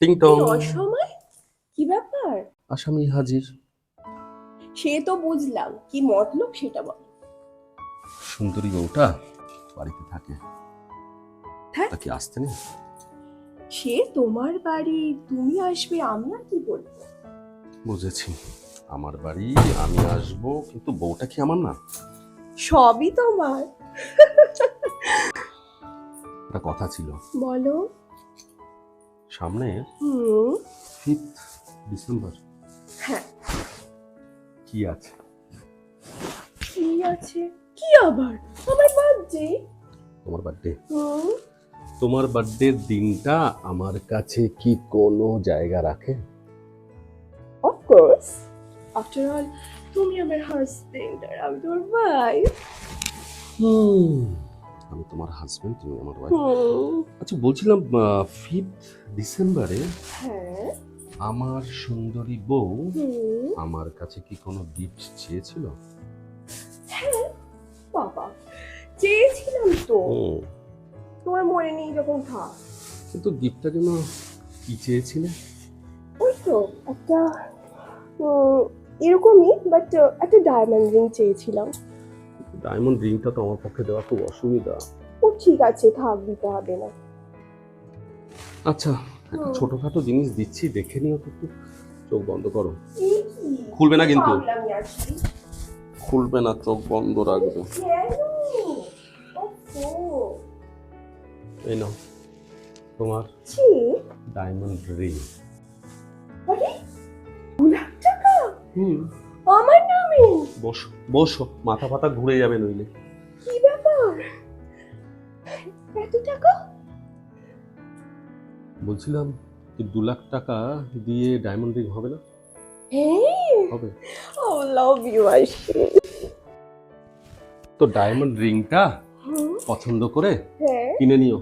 টিং টং অসময়? কি ব্যাপার? আসামি হাজির। সে তো বুঝলাম কি মতলব সেটা বল। সুন্দরী বউটা বাড়িতে থাকে। হ্যাঁ? তা কি আসতে নেই? সে তোমার বাড়ি তুমি আসবে আমি আর কি বলব? বুঝেছি। আমার বাড়ি আমি আসব কিন্তু বউটা কি আমার না? সবই তোমার। একটা কথা ছিল। বলো। সামনে হুম। Fifth December. হ্যাঁ। কি আছে? কি আছে? কি আবার? আমার বার্থডে তোমার বার্থডে তোমার বার্থডের দিনটা আমার কাছে কি কোনো জায়গা রাখে? অফকোর্স আফটার অল তুমি আমার হাজবেন্ড আর আমি তোমার ওয়াইফ আমি তোমার হাজবেন্ড তুমি আমার ওয়াইফ আচ্ছা বলছিলাম ফিফথ ডিসেম্বরে হ্যাঁ। আমার সুন্দরী বউ আমার কাছে কি কোনো গিফট চেয়েছিল? হ্যাঁ বাবা চেয়েছিলাম তো। তোমার মনে নেই যখন থাক কিন্তু গিফটটা যেন কি চেয়েছিলে? ওই তো একটা এরকমই বাট একটা ডায়মন্ড রিং চেয়েছিলাম। ডায়মন্ড রিংটা তো আমার পক্ষে দেওয়া খুব অসুবিধা। ও ঠিক আছে থাক দিতে হবে না। আচ্ছা একটা। ছোটখাটো জিনিস দিচ্ছি দেখে নিও তো একটু। চোখ বন্ধ করো। খুলবে না কিন্তু। খুলবে না চোখ বন্ধ রাখবে? এই নাও তোমার ডায়মন্ড রিং হুম। বসো বসো মাথা ফাতা ঘুরে যাবে নইলে। কি ব্যাপার? এত টাকা? বলছিলাম যে দু লাখ টাকা দিয়ে ডায়মন্ড রিং হবে না? হবে। ও লাভ ইউ আশি তো ডায়মন্ড রিংটা পছন্দ করে হ্যাঁ। কিনে নিও।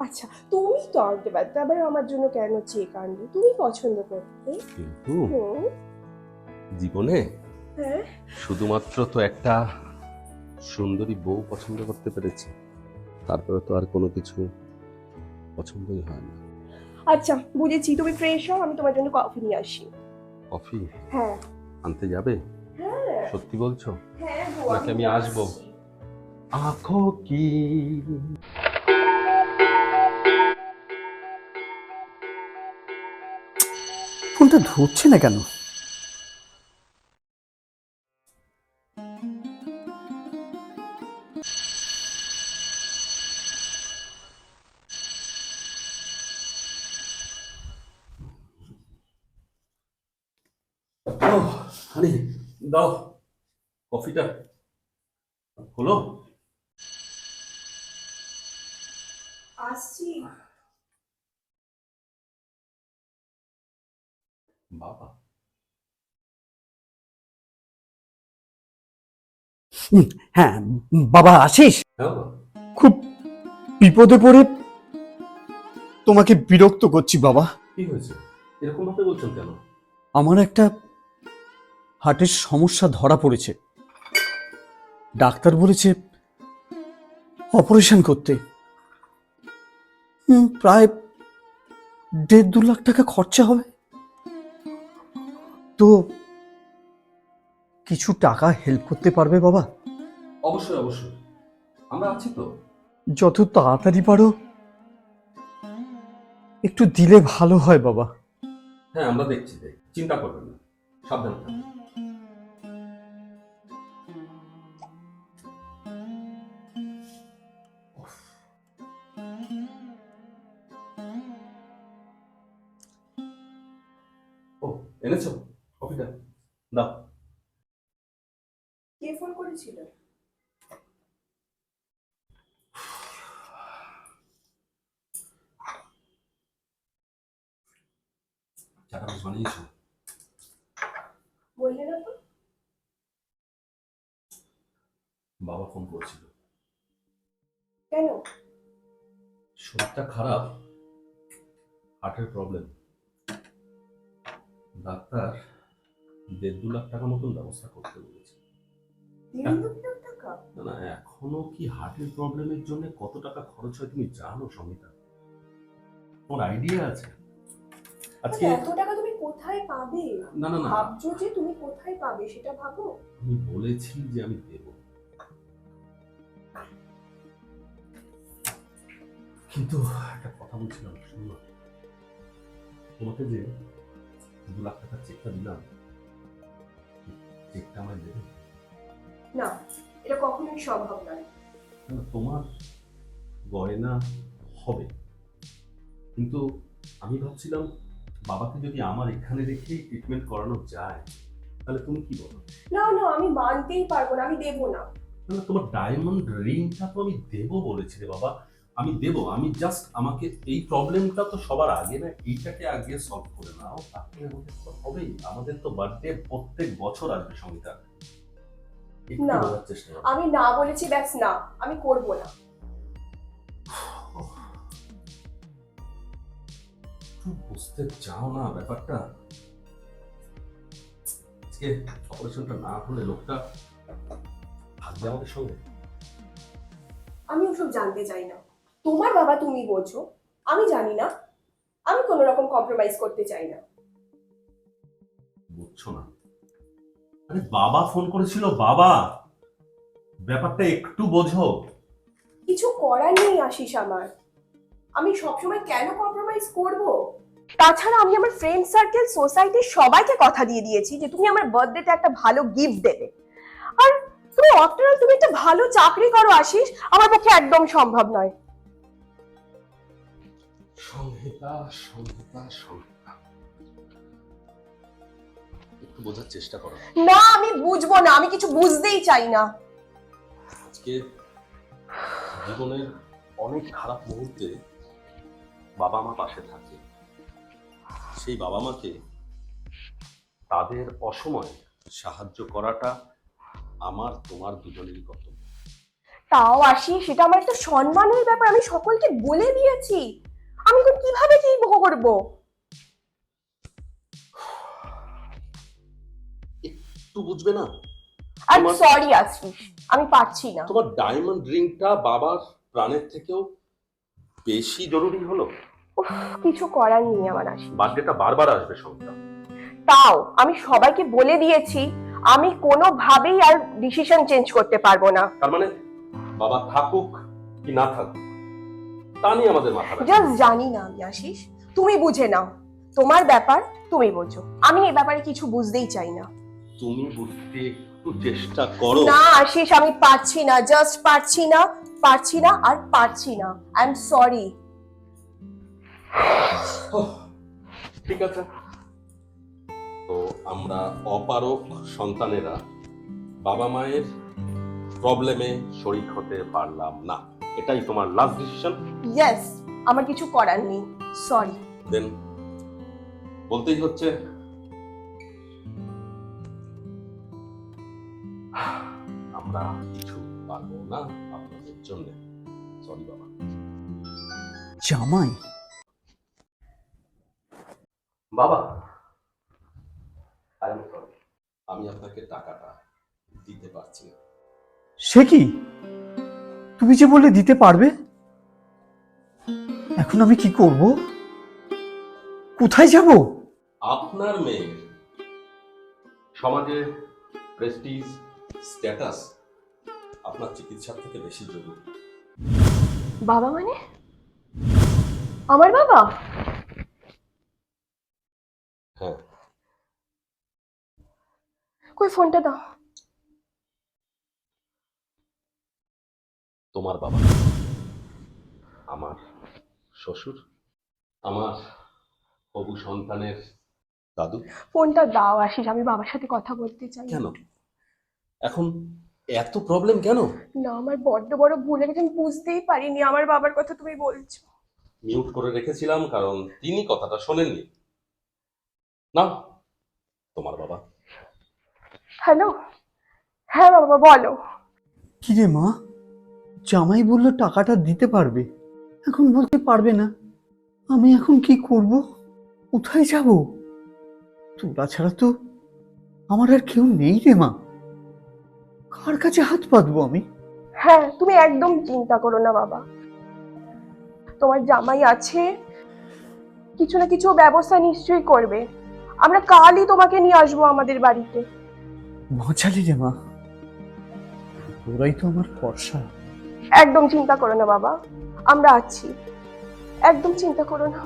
আচ্ছা তুমি তো আনতে পারতে আবার আমার জন্য কেন চেক আনবে? তুমি পছন্দ করতে কিন্তু জীবনে শুধুমাত্র তো একটা সুন্দরী বউ পছন্দ করতে পেরেছি তারপরে তো আর কোনো কিছু পছন্দই হয় না। আচ্ছা বুঝেছি। তুমি ফ্রেশ হও আমি তোমার জন্য কফি নিয়ে আসি। কফি হ্যাঁ। আনতে যাবে? হ্যাঁ। সত্যি বলছো? হ্যাঁ নাকি আমি আসব? আখো কি? ফোনটা ধরছে না কেন? দাও কফিটা। হলো? আসছি। বাবা। হ্যাঁ বাবা আছিস হ্যাঁ খুব বিপদে পড়ে তোমাকে বিরক্ত করছি বাবা। কি হয়েছে? এরকম ভাবে বলছেন কেন? আমার একটা হার্টের সমস্যা ধরা পড়েছে। ডাক্তার বলেছে অপারেশন করতে। প্রায় দেড় দু লাখ টাকা খরচা হবে। তো কিছু টাকা হেল্প করতে পারবে বাবা? অবশ্যই অবশ্যই। আমরা আছি তো। যত তাড়াতাড়ি পারো একটু দিলে ভালো হয় বাবা। হ্যাঁ আমরা দেখছি চিন্তা করবেন না। সাবধানে থাকবেন চাটা বেশ বানিয়েছো? বললে না তো। বাবা ফোন করছিল। কেন? শরীরটা খারাপ হার্টের প্রবলেম। ডাক্তার দেড় দু লাখ টাকা মতন ব্যবস্থা করতে বলেছে। না এখনও কি হার্টের প্রবলেমের জন্য কত টাকা খরচ হয় তুমি জানো সমিতা তোমার আইডিয়া আছে? আজকে এত টাকা তুমি কোথায় পাবে? না না না। ভাবছ যে তুমি কোথায় পাবে সেটা ভাবো। আমি বলেছি যে আমি দেব। কিন্তু একটা কথা বলছিলাম শুনো তোমাকে যে দু লাখ টাকার চেকটা দিলাম চেকটা আমায় দেবে? না এটা কখনোই সম্ভব নয়। তোমার গয়না হবে। কিন্তু আমি ভাবছিলাম বাবাকে যদি আমার এখানে রেখেই ট্রিটমেন্ট করানো যায় তাহলে তুমি কি বলো? না না আমি মানতেই পারব না আমি দেবো না। না তোমার ডায়মন্ড রিংটা তো আমি দেবো বলেছি রে বাবা। আমি দেব আমি জাস্ট আমাকে এই প্রবলেমটা তো সবার আগে না এইটাকে আগে সলভ করে নাও তারপরে আমাদের তো হবেই। আমাদের তো বার্থডে প্রত্যেক বছর আসবে সঙ্গীতা। না। আমি না বলেছি ব্যাস না আমি করব না। বুঝতে চাও না ব্যাপারটা? আজকে অপারেশনটা না হলে লোকটা থাকবে আমাদের সঙ্গে? আমি ওসব জানতে চাই না। তোমার বাবা তুমি বোঝো। আমি জানি না। আমি কোনো রকম কম্প্রোমাইজ করতে চাই না। বুঝছ না। আরে বাবা ফোন করেছিল বাবা! ব্যাপারটা একটু বোঝো। কিছু করার নেই আশিস আমার। আমি সবসময় কেন কম্প্রোমাইজ করব? তাছাড়া আমি আমার ফ্রেন্ড সার্কেল সোসাইটির সবাইকে কথা দিয়ে দিয়েছি যে তুমি আমার বার্থডেতে একটা ভালো গিফট দেবে। আর তুমি আফটার অল তুমি একটা ভালো চাকরি করো আশিস আমার পক্ষে একদম সম্ভব নয়। সংহিতা সংহিতা সংহিতা একটু বোঝার চেষ্টা করো না। আমি বুঝব না আমি কিছু বুঝতেই চাই না। আজকে জীবনের অনেক খারাপ মুহূর্তে বাবা মা পাশে থাকে। সেই বাবা মাকে তাদের অসময়ে সাহায্য করাটা আমার তোমার দুজনেরই কর্তব্য। তাও আসি সেটা আমার একটা সম্মানের ব্যাপার আমি সকলকে বলে দিয়েছি। আমি এখন কীভাবে কি করব? একটু বুঝবে না? আর তোমার- সরি আশিস আমি পারছি না। তোমার ডায়মন্ড রিংটা বাবার প্রাণের থেকেও বেশি জরুরি হলো? উফ, কিছু করার নেই আমার আশিস বার্থডেটা বারবার আসবে সংখ্যা তাও আমি সবাইকে বলে দিয়েছি আমি কোনোভাবেই আর ডিসিশন চেঞ্জ করতে পারব না। তার মানে বাবা থাকুক কি না থাকুক তা নিয়ে আমাদের মাথা ব্যথা। জাস্ট জানি না আমি আশিস। তুমি বুঝে নাও। তোমার ব্যাপার তুমি বোঝো। আমি এই ব্যাপারে কিছু বুঝতেই চাই না। তুমি বুঝতে একটু চেষ্টা করো। না আশিস আমি পারছি না জাস্ট পারছি না পারছি না আর পারছি না। আই এম সরি ঠিক আছে। তো আমরা অপারক সন্তানেরা বাবা মায়ের প্রবলেমে শরিক হতে পারলাম না। এটাই তোমার লাস্ট ডিসিশন ইয়েস আমার কিছু করার নেই। সরি দেন বলতেই হচ্ছে আমরা কিছু পারব না আপনাদের জন্য। সরি বাবা। জামাই বাবা। আমি আপনাকে টাকাটা দিতে পারছি না। সে কি? তুমি যে বললে দিতে পারবে? এখন আমি কি করব? কোথায় যাব? আপনার মেয়ের সমাজে প্রেস্টিজ স্ট্যাটাস আপনার চিকিৎসার থেকে বেশি জরুরি। বাবা মানে? আমার বাবা? হ্যাঁ। কই ফোনটা দাও। তোমার বাবা আমার শ্বশুর আমার হবু সন্তানের দাদু। ফোনটা দাও আশিস আমি বাবার সাথে কথা বলতে চাই। কেন? এখন এত প্রবলেম কেন? না আমার বড্ড বড় ভুল হয়ে গেছে আমি বুঝতেই পারিনি আমার বাবার কথা তুমি বলছো। মিউট করে রেখেছিলাম কারণ তিনি কথাটা শোনেননি। না? তোমার বাবা। হ্যালো? হ্যাঁ বাবা বলো। কি রে মা? জামাই বলল টাকাটা দিতে পারবে। এখন বলতে পারবে না। আমি এখন কি করব? কোথায় যাব? তোরা ছাড়া তো আমার আর কেউ নেই রে মা। কার কাছে হাত পাতবো আমি? হ্যাঁ তুমি একদম চিন্তা করো না বাবা। তোমার জামাই আছে। কিছু না কিছু ব্যবস্থা নিশ্চয়ই করবে। আমরা কালই তোমাকে নিয়ে আসব আমাদের বাড়িতে। মজালি রে মা। তোরাই তো আমার ভরসা একদম চিন্তা করো না বাবা আমরা আছি। একদম চিন্তা করো না।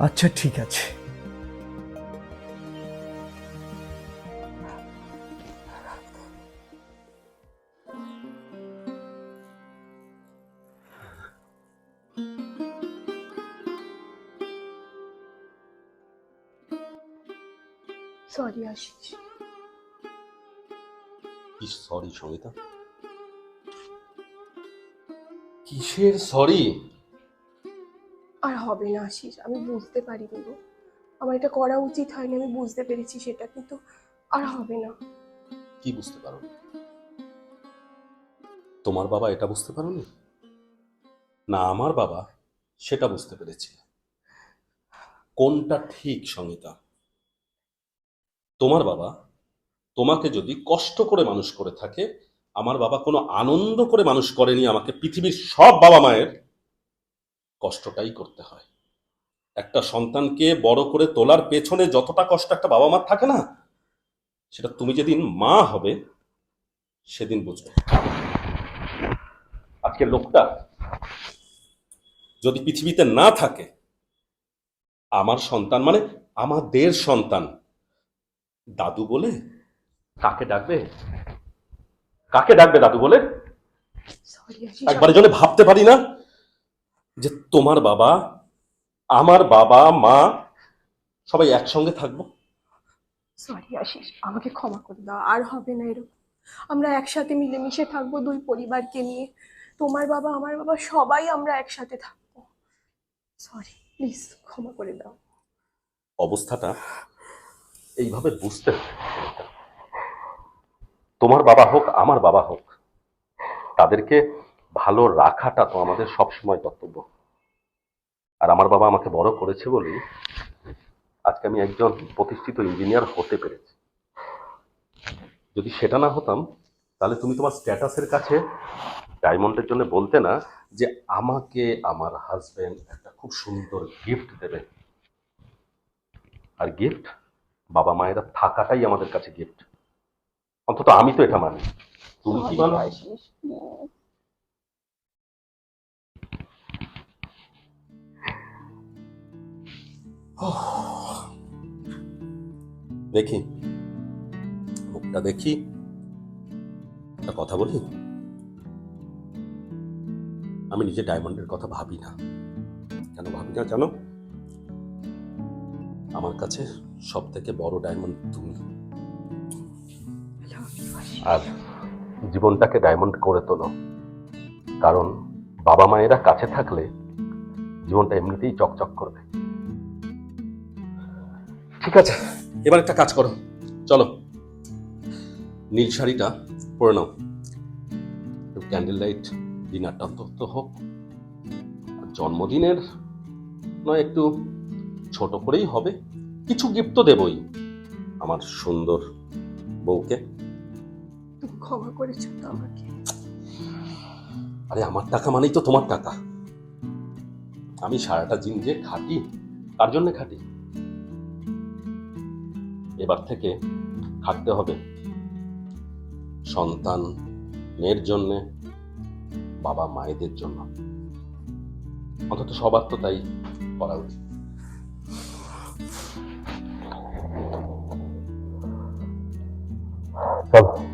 আচ্ছা ঠিক আছে। সরি আশিস কি সরি সঙ্গীতা কিসের সরি আর হবে না আশিস আমি বুঝতে পারিনি গো। আমার এটা করা উচিত হয়নি আমি বুঝতে পেরেছি সেটা কিন্তু আর হবে না। কি বুঝতে পারো? তোমার বাবা এটা বুঝতে পারোনি? না আমার বাবা সেটা বুঝতে পেরেছি। কোনটা ঠিক সঙ্গীতা? তোমার বাবা তোমাকে যদি কষ্ট করে মানুষ করে থাকে, আমার বাবা কোনো আনন্দ করে মানুষ করেনি, আমাকে পৃথিবীর সব বাবা মায়ের কষ্টটাই করতে হয়। একটা সন্তানকে বড় করে তোলার পেছনে যতটা কষ্ট একটা বাবা মার থাকে না, সেটা তুমি যেদিন মা হবে, সেদিন বুঝবে। আজকে লোকটা যদি পৃথিবীতে না থাকে, আমার সন্তান মানে আমাদের সন্তান দাদু বলে? কাকে ডাকবে? কাকে ডাকবে দাদু বলে? একবারের জন্য ভাবতে পারি না যে তোমার বাবা আমার বাবা মা সবাই একসঙ্গে থাকব? সরি আশিস আমাকে ক্ষমা করে দাও আর হবে না এরকম। আমরা একসাথে মিলেমিশে থাকব দুই পরিবারকে নিয়ে। তোমার বাবা আমার বাবা সবাই আমরা একসাথে থাকব। সরি প্লিজ ক্ষমা করে দাও। অবস্থাটা এইভাবে বুঝতে হবে। তোমার বাবা হোক, আমার বাবা হোক, তাদেরকে ভালো রাখাটা তো আমাদের সবসময় কর্তব্য। আর আমার বাবা আমাকে বড় করেছে বলেই আজকে আমি একজন প্রতিষ্ঠিত ইঞ্জিনিয়ার হতে পেরেছি। যদি সেটা না হতাম, তাহলে তুমি তোমার স্ট্যাটাসের কাছে ডায়মন্ডের জন্য বলতে না যে আমাকে আমার হাজব্যান্ড একটা খুব সুন্দর গিফট দেবে। আর গিফট বাবা মায়েরা থাকাটাই আমাদের কাছে গিফট অন্তত আমি তো এটা মানি। তুমি কি মানো দেখি। মুখটা দেখি। একটা কথা বলি? আমি নিজে ডায়মন্ডের কথা ভাবি না। কেন ভাবি না জানো? আমার কাছে সব থেকে বড় ডায়মন্ড তুমি। আর জীবনটাকে ডায়মন্ড করে তোলো। কারণ বাবা মায়েরা কাছে থাকলে জীবনটা এমনিতেই চকচক করবে। ঠিক আছে, এবার একটা কাজ করো। চলো, নীল শাড়িটা পরে নাও। ক্যান্ডেল লাইট ডিনারটা অন্তত হোক। জন্মদিনের নয়, একটু ছোট করেই হবে। কিছু গিফট তো দেবই আমার সুন্দর বউকে। ক্ষমা করেছ তো আমাকে। আরে আমার টাকা মানেই তো তোমার টাকা। আমি সারাটা দিন যে খাটি তার জন্য খাটি। এবার থেকে খাটতে হবে সন্তান মেয়ের জন্য বাবা মায়েদের জন্য। অন্তত সবার তো তাই করা উচিত। চলো